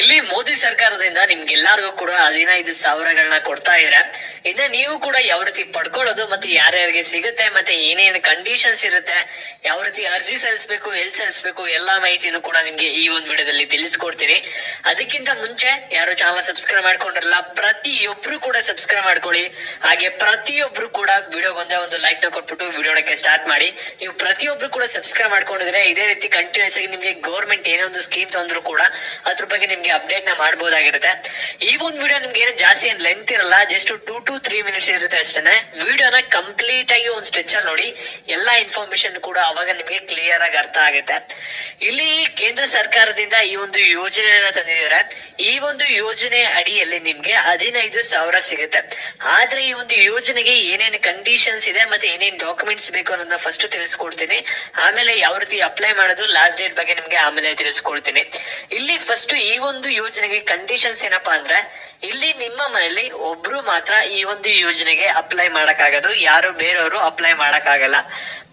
ಇಲ್ಲಿ ಮೋದಿ ಸರ್ಕಾರದಿಂದ ನಿಮ್ಗೆಲ್ಲರಿಗೂ ಕೂಡ ಹದಿನೈದು ಸಾವಿರಗಳನ್ನ ಕೊಡ್ತಾ ಇದ್ರೆ. ಇನ್ನ ನೀವು ಕೂಡ ಯಾವ ರೀತಿ ಪಡ್ಕೊಳ್ಳೋದು ಮತ್ತೆ ಯಾರ್ಯಾರಿಗೆ ಸಿಗುತ್ತೆ ಮತ್ತೆ ಏನೇನು ಕಂಡೀಷನ್ಸ್ ಇರುತ್ತೆ, ಯಾವ ರೀತಿ ಅರ್ಜಿ ಸಲ್ಲಿಸಬೇಕು, ಎಲ್ಲಿ ಸಲ್ಲಿಸಬೇಕು ಎಲ್ಲಾ ಮಾಹಿತಿನೂ ಕೂಡ ನಿಮ್ಗೆ ಈ ಒಂದು ವಿಡಿಯೋದಲ್ಲಿ ತಿಳಿಸ್ಕೊಡ್ತೀನಿ. ಅದಕ್ಕಿಂತ ಮುಂಚೆ ಯಾರು ಚಾನಲ್ ಸಬ್ಸ್ಕ್ರೈಬ್ ಮಾಡ್ಕೊಂಡಿರಲ್ಲ, ಪ್ರತಿಯೊಬ್ರು ಕೂಡ ಸಬ್ಸ್ಕ್ರೈಬ್ ಮಾಡ್ಕೊಳ್ಳಿ. ಹಾಗೆ ಪ್ರತಿಯೊಬ್ರು ಕೂಡ ವಿಡಿಯೋ ಒಂದೇ ಒಂದು ಲೈಕ್ನ ಕೊಟ್ಬಿಟ್ಟು ವಿಡಿಯೋಕ್ಕೆ ಸ್ಟಾರ್ಟ್ ಮಾಡಿ. ನೀವು ಪ್ರತಿಯೊಬ್ರು ಕೂಡ ಸಬ್ಸ್ಕ್ರೈಬ್ ಮಾಡ್ಕೊಂಡಿದ್ರೆ ಇದೇ ರೀತಿ ಕಂಟಿನ್ಯೂಸ್ ಆಗಿ ನಿಮ್ಗೆ ಗೌರ್ಮೆಂಟ್ ಏನೇ ಒಂದು ಸ್ಕೀಮ್ ತಂದ್ರು ಕೂಡ ಅದ್ರ ಬಗ್ಗೆ ನಿಮ್ಗೆ ಅಪ್ಡೇಟ್ನ ಮಾಡಬಹುದಾಗಿರುತ್ತೆ ಈ ಒಂದು ವಿಡಿಯೋ ನಿಮ್ಗೆ ಏನು ಜಾಸ್ತಿ ಏನ್ ಲೆಂತ್ ಇರಲ್ಲ just two to three minutes ಇರುತ್ತೆ ಅಷ್ಟೇ ವಿಡಿಯೋನ ಕಂಪ್ಲೀಟ್ ಆಗಿ ಒಂದು ಸ್ಟ್ರೆಚ್ ಅಲ್ಲಿ ನೋಡಿ, ಎಲ್ಲಾ ಇನ್ಫಾರ್ಮೇಶನ್ ಕೂಡ ಅವಾಗ ನಿಮ್ಗೆ ಕ್ಲಿಯರ್ ಆಗಿ ಅರ್ಥ ಆಗುತ್ತೆ. ಇಲ್ಲಿ ಕೇಂದ್ರ ಸರ್ಕಾರದಿಂದ ಈ ಒಂದು ಯೋಜನೆಯನ್ನ ತಂದಿದ್ದಾರೆ. ಈ ಒಂದು ಯೋಜನೆ ಅಡಿಯಲ್ಲಿ ನಿಮ್ಗೆ ಹದಿನೈದು ಸಾವಿರ ಸಿಗುತ್ತೆ. ಆದ್ರೆ ಈ ಒಂದು ಯೋಜನೆಗೆ ಏನೇನು ಕಂಡೀಷನ್ಸ್ ಇದೆ ಮತ್ತೆ ಏನೇನ್ ಡಾಕ್ಯುಮೆಂಟ್ಸ್ ಬೇಕು ಅನ್ನೋದನ್ನ ಫಸ್ಟ್ ತಿಳಿಸ್ಕೊಡ್ತೀನಿ. ಆಮೇಲೆ ಯಾವ ರೀತಿ ಅಪ್ಲೈ ಮಾಡೋದು ಲಾಸ್ಟ್ ಡೇಟ್ ಬಗ್ಗೆ ನಿಮ್ಗೆ ಆಮೇಲೆ ತಿಳಿಸ್ಕೊಡ್ತೀನಿ. ಇಲ್ಲಿ ಫಸ್ಟ್ ಈ ಒಂದು ಯೋಜನೆಗೆ ಕಂಡೀಷನ್ಸ್ ಏನಪ್ಪಾ ಅಂದ್ರೆ, ಇಲ್ಲಿ ನಿಮ್ಮ ಮನೆಯಲ್ಲಿ ಒಬ್ರು ಮಾತ್ರ ಈ ಒಂದು ಯೋಜನೆಗೆ ಅಪ್ಲೈ ಮಾಡಕ್ಕಾಗದು, ಯಾರು ಬೇರೆಯವರು ಅಪ್ಲೈ ಮಾಡಕ್ಕಾಗಲ್ಲ.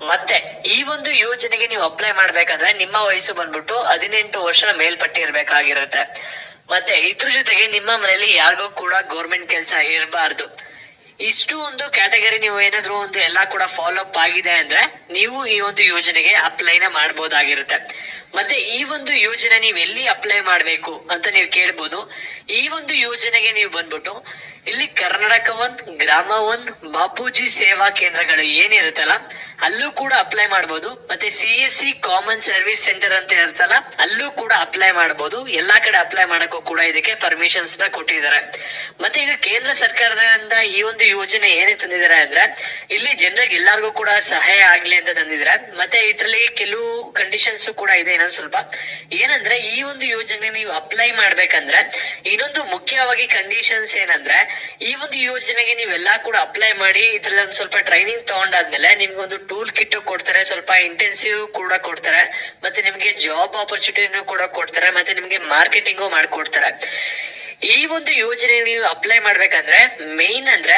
ಮತ್ತೆ ಈ ಒಂದು ಯೋಜನೆಗೆ ನೀವು ಅಪ್ಲೈ ಮಾಡ್ಬೇಕಂದ್ರೆ ನಿಮ್ಮ ವಯಸ್ಸು ಬಂದ್ಬಿಟ್ಟು ಹದಿನೆಂಟು ವರ್ಷ ಮೇಲ್ಪಟ್ಟಿರ್ಬೇಕಾಗಿರುತ್ತೆ. ಮತ್ತೆ ಇದ್ರ ಜೊತೆಗೆ ನಿಮ್ಮ ಮನೆಯಲ್ಲಿ ಯಾರಿಗೂ ಕೂಡ ಗೌರ್ಮೆಂಟ್ ಕೆಲಸ ಇರಬಾರ್ದು. ಇಷ್ಟು ಒಂದು ಕ್ಯಾಟಗರಿ ನೀವು ಏನಾದ್ರು ಒಂದು ಎಲ್ಲಾ ಕೂಡ ಫಾಲೋ ಅಪ್ ಆಗಿದೆ ಅಂದ್ರೆ ನೀವು ಈ ಒಂದು ಯೋಜನೆಗೆ ಅಪ್ಲೈನ ಮಾಡಬಹುದಾಗಿರುತ್ತೆ ಮತ್ತೆ ಈ ಒಂದು ಯೋಜನೆ ನೀವು ಎಲ್ಲಿ ಅಪ್ಲೈ ಮಾಡ್ಬೇಕು ಅಂತ ನೀವು ಕೇಳ್ಬೋದು. ಈ ಒಂದು ಯೋಜನೆಗೆ ನೀವು ಬಂದ್ಬಿಟ್ಟು ಇಲ್ಲಿ ಕರ್ನಾಟಕ ಒನ್, ಗ್ರಾಮ ಒನ್, ಬಾಪೂಜಿ ಸೇವಾ ಕೇಂದ್ರಗಳು ಏನಿರುತ್ತಲ್ಲ ಅಲ್ಲೂ ಕೂಡ ಅಪ್ಲೈ ಮಾಡಬಹುದು ಮತ್ತೆ C S C common service center ಅಂತ ಇರ್ತಲ್ಲ ಅಲ್ಲೂ ಕೂಡ ಅಪ್ಲೈ ಮಾಡಬಹುದು ಎಲ್ಲಾ ಕಡೆ ಅಪ್ಲೈ ಮಾಡಕ್ಕೂ ಕೂಡ ಇದಕ್ಕೆ ಪರ್ಮಿಷನ್ಸ್ನ ಕೊಟ್ಟಿದ್ದಾರೆ. ಮತ್ತೆ ಇದು ಕೇಂದ್ರ ಸರ್ಕಾರದಿಂದ ಈ ಒಂದು ಯೋಜನೆ ಏನೇ ತಂದಿದ್ದಾರೆ ಅಂದ್ರೆ, ಇಲ್ಲಿ ಜನರಿಗೆ ಎಲ್ಲರಿಗೂ ಕೂಡ ಸಹಾಯ ಆಗ್ಲಿ ಅಂತ ತಂದಿದ್ದಾರೆ. ಮತ್ತೆ ಇದ್ರಲ್ಲಿ ಕೆಲವು ಕಂಡೀಷನ್ಸ್ ಕೂಡ ಇದೆ ಇನ್ನೊಂದು ಸ್ವಲ್ಪ. ಏನಂದ್ರೆ, ಈ ಒಂದು ಯೋಜನೆ ನೀವು ಅಪ್ಲೈ ಮಾಡ್ಬೇಕಂದ್ರೆ, ಇನ್ನೊಂದು ಮುಖ್ಯವಾಗಿ ಕಂಡೀಷನ್ಸ್ ಏನಂದ್ರೆ, ಈ ಒಂದು ಯೋಜನೆಗೆ ನೀವೆಲ್ಲಾ ಕೂಡ ಅಪ್ಲೈ ಮಾಡಿ, ಇದ್ರಲ್ಲಿ ಒಂದ್ ಸ್ವಲ್ಪ ಟ್ರೈನಿಂಗ್ ತಗೊಂಡಾದ್ಮೇಲೆ ನಿಮ್ಗೆ ಒಂದು ಟೂಲ್ ಕಿಟ್ ಕೊಡ್ತಾರೆ, ಸ್ವಲ್ಪ ಇಂಟೆನ್ಸಿವ್ ಕೂಡ ಕೊಡ್ತಾರೆ, ಮತ್ತೆ ನಿಮ್ಗೆ ಜಾಬ್ ಆಪರ್ಚುನಿಟಿನೂ ಕೂಡ ಕೊಡ್ತಾರೆ, ಮತ್ತೆ ನಿಮ್ಗೆ ಮಾರ್ಕೆಟಿಂಗು ಮಾಡ್ಕೊಡ್ತಾರೆ. ಈ ಒಂದು ಯೋಜನೆ ನೀವು ಅಪ್ಲೈ ಮಾಡ್ಬೇಕಂದ್ರೆ ಮೇನ್ ಅಂದ್ರೆ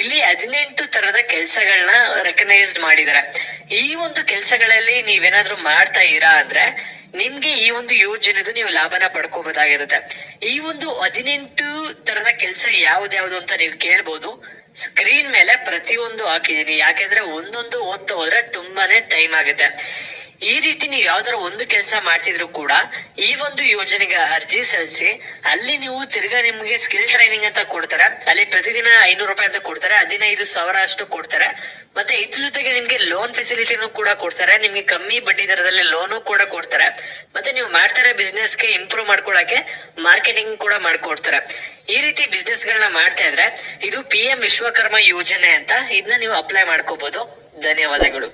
ಇಲ್ಲಿ ಹದಿನೆಂಟು ತರದ ಕೆಲಸಗಳನ್ನ ರೆಕಗ್ನೈಸ್ಡ್ ಮಾಡಿದ್ದಾರೆ. ಈ ಒಂದು ಕೆಲಸಗಳಲ್ಲಿ ನೀವೇನಾದ್ರೂ ಮಾಡ್ತಾ ಇರಾ ಅಂದ್ರೆ, ನಿಮ್ಗೆ ಈ ಒಂದು ಯೋಜನೆದು ನೀವು ಲಾಭನ ಪಡ್ಕೋಬಹುದಾಗಿರುತ್ತೆ ಈ ಒಂದು ಹದಿನೆಂಟು ತರದ ಕೆಲಸ ಯಾವ್ದ್ಯಾವ್ದು ಅಂತ ನೀವು ಕೇಳ್ಬೋದು. ಸ್ಕ್ರೀನ್ ಮೇಲೆ ಪ್ರತಿಯೊಂದು ಹಾಕಿದೀನಿ. ಯಾಕೆಂದ್ರೆ ಒಂದೊಂದು ಓದ್ತಾ ಹೋದ್ರೆ ತುಂಬಾನೇ ಟೈಮ್ ಆಗುತ್ತೆ. ಈ ರೀತಿ ನೀವು ಯಾವ್ದಾರ ಒಂದು ಕೆಲಸ ಮಾಡ್ತಿದ್ರು ಕೂಡ ಈ ಒಂದು ಯೋಜನೆಗೆ ಅರ್ಜಿ ಸಲ್ಲಿಸಿ, ಅಲ್ಲಿ ನೀವು ತಿರ್ಗಾ ನಿಮ್ಗೆ ಸ್ಕಿಲ್ ಟ್ರೈನಿಂಗ್ ಅಂತ ಕೊಡ್ತಾರೆ. ಅಲ್ಲಿ ಪ್ರತಿದಿನ ಐನೂರು ರೂಪಾಯಿ ಅಂತ ಕೊಡ್ತಾರೆ, ಹದಿನೈದು ಸಾವಿರ ಅಷ್ಟು ಕೊಡ್ತಾರೆ. ಮತ್ತೆ ಇದ್ರ ಜೊತೆಗೆ ನಿಮ್ಗೆ ಲೋನ್ ಫೆಸಿಲಿಟಿನೂ ಕೂಡ ಕೊಡ್ತಾರೆ. ನಿಮ್ಗೆ ಕಮ್ಮಿ ಬಡ್ಡಿ ದರದಲ್ಲಿ ಲೋನು ಕೂಡ ಕೊಡ್ತಾರೆ. ಮತ್ತೆ ನೀವು ಮಾಡ್ತಾರೆ ಬಿಸ್ನೆಸ್ಗೆ ಇಂಪ್ರೂವ್ ಮಾಡ್ಕೊಳಕ್ಕೆ ಮಾರ್ಕೆಟಿಂಗ್ ಕೂಡ ಮಾಡ್ಕೊಡ್ತಾರೆ. ಈ ರೀತಿ ಬಿಸ್ನೆಸ್ ಗಳನ್ನ ಮಾಡ್ತಾ ಇದ್ರೆ ಇದು ಪಿ ಎಂ ವಿಶ್ವಕರ್ಮ ಯೋಜನೆ ಅಂತ ಇದನ್ನ ನೀವು ಅಪ್ಲೈ ಮಾಡ್ಕೋಬಹುದು ಧನ್ಯವಾದಗಳು.